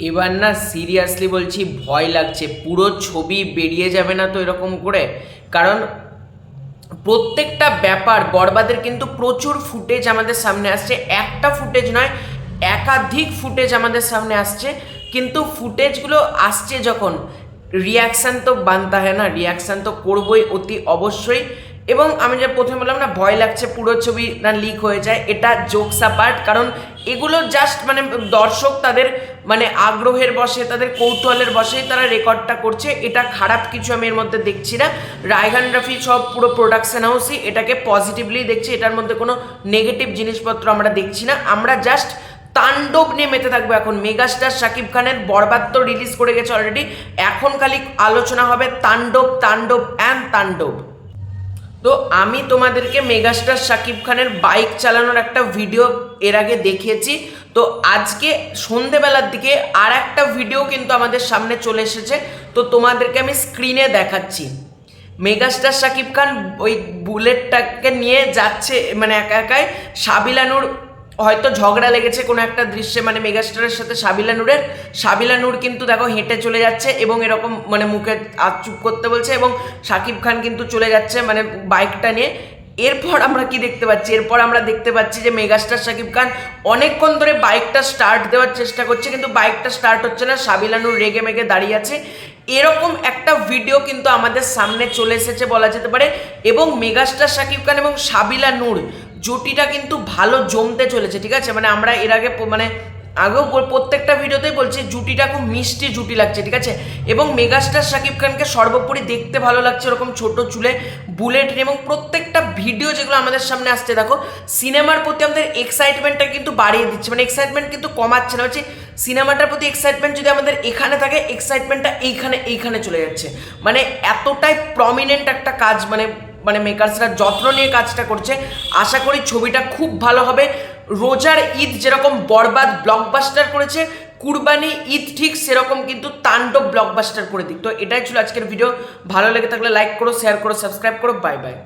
এবার না সিরিয়াসলি বলছি ভয় লাগছে। পুরো ছবি বেরিয়ে যাবে না তো এরকম করে। কারণ প্রত্যেকটা ব্যাপার বরবাদের কিন্তু প্রচুর ফুটেজ আমাদের সামনে আসছে। একটা ফুটেজ নয়, একাধিক ফুটেজ আমাদের সামনে আসছে। কিন্তু ফুটেজগুলো আসছে যখন রিয়াকশান তো বানতে হয় না রিয়াকশান তো করবই অতি অবশ্যই। এবং আমি যে প্রথমে বললাম না, ভয় লাগছে, পুরো ছবি না লিক হয়ে যায়, এটা জোকস পার্ট কারণ এগুলো জাস্ট মানে দর্শক তাদের মানে আগ্রহের বসে, তাদের কৌতূহলের বসেই তারা রেকর্ডটা করছে, এটা খারাপ কিছু আমি এর মধ্যে দেখছি না। রায়হান রাফি সব পুরো প্রোডাকশন হাউসই এটাকে পজিটিভলি দেখছি, এটার মধ্যে কোনো নেগেটিভ জিনিসপত্র আমরা দেখছি না। আমরা জাস্ট তাণ্ডব নিয়ে মেতে থাকব এখন। মেগাস্টার শাকিব খানের বরবাদ তো রিলিজ করে গেছে অলরেডি এখন খালি আলোচনা হবে তাণ্ডব তাণ্ডব অ্যান্ড তাণ্ডব। তো আমি তোমাদেরকে মেগাস্টার শাকিব খানের বাইক চালানোর একটা ভিডিও এর আগে দেখিয়েছি। তো আজকে সন্ধেবেলার দিকে আর একটা ভিডিও কিন্তু আমাদের সামনে চলে এসেছে। তো তোমাদেরকে আমি স্ক্রিনে দেখাচ্ছি। মেগাস্টার শাকিব খান ওই বুলেটটাকে নিয়ে যাচ্ছে মানে একা একাই সাবিলানুর হয়তো ঝগড়া লেগেছে কোনো একটা দৃশ্যে মানে মেগাস্টারের সাথে সাবিলা নূরের। সাবিলা নূর কিন্তু দেখো হেঁটে চলে যাচ্ছে এবং এরকম মানে মুখে চুপ করতে বলছে এবং শাকিব খান কিন্তু চলে যাচ্ছে মানে বাইকটা নিয়ে। এরপর আমরা কি দেখতে পাচ্ছি? এরপর আমরা দেখতে পাচ্ছি যে মেগাস্টার শাকিব খান অনেকক্ষণ ধরে বাইকটা স্টার্ট দেওয়ার চেষ্টা করছে, কিন্তু বাইকটা স্টার্ট হচ্ছে না। সাবিলা নূর রেগে মেগে দাঁড়িয়ে আছে। এরকম একটা ভিডিও কিন্তু আমাদের সামনে চলে এসেছে বলা যেতে পারে এবং মেগাস্টার শাকিব খান এবং সাবিলা নূর জুটিটা কিন্তু ভালো জমতে চলেছে, ঠিক আছে? মানে আমরা এর আগে মানে আগেও প্রত্যেকটা ভিডিওতেই বলছি, জুটিটা খুব মিষ্টি জুটি লাগছে, ঠিক আছে? এবং মেগাস্টার শাকিব খানকে সর্বোপরি দেখতে ভালো লাগছে এরকম ছোট চুলে বুলেট এবং প্রত্যেকটা ভিডিও যেগুলো আমাদের সামনে আসছে, দেখো, সিনেমার প্রতি আমাদের এক্সাইটমেন্টটা কিন্তু বাড়িয়ে দিচ্ছে মানে এক্সাইটমেন্ট কিন্তু কমাচ্ছে না। হচ্ছে সিনেমাটার প্রতি এক্সাইটমেন্ট যদি আমাদের এখানে থাকে এক্সাইটমেন্টটা এইখানে এইখানে চলে যাচ্ছে। মানে এতটাই প্রমিনেন্ট একটা কাজ মানে মানে মেকার্সরা যত্ন নিয়ে কাজটা করছে। আশা করি ছবিটা খুব ভালো হবে। রোজার ঈদ যেরকম বরবাদ ব্লকবাস্টার করেছে, কুরবানি ঈদ ঠিক সেরকম কিন্তু তাণ্ডব ব্লকবাস্টার করে দিক। তো এটাই ছিল আজকের ভিডিও ভালো লেগে থাকলে লাইক করো শেয়ার করো সাবস্ক্রাইব করো। Bye bye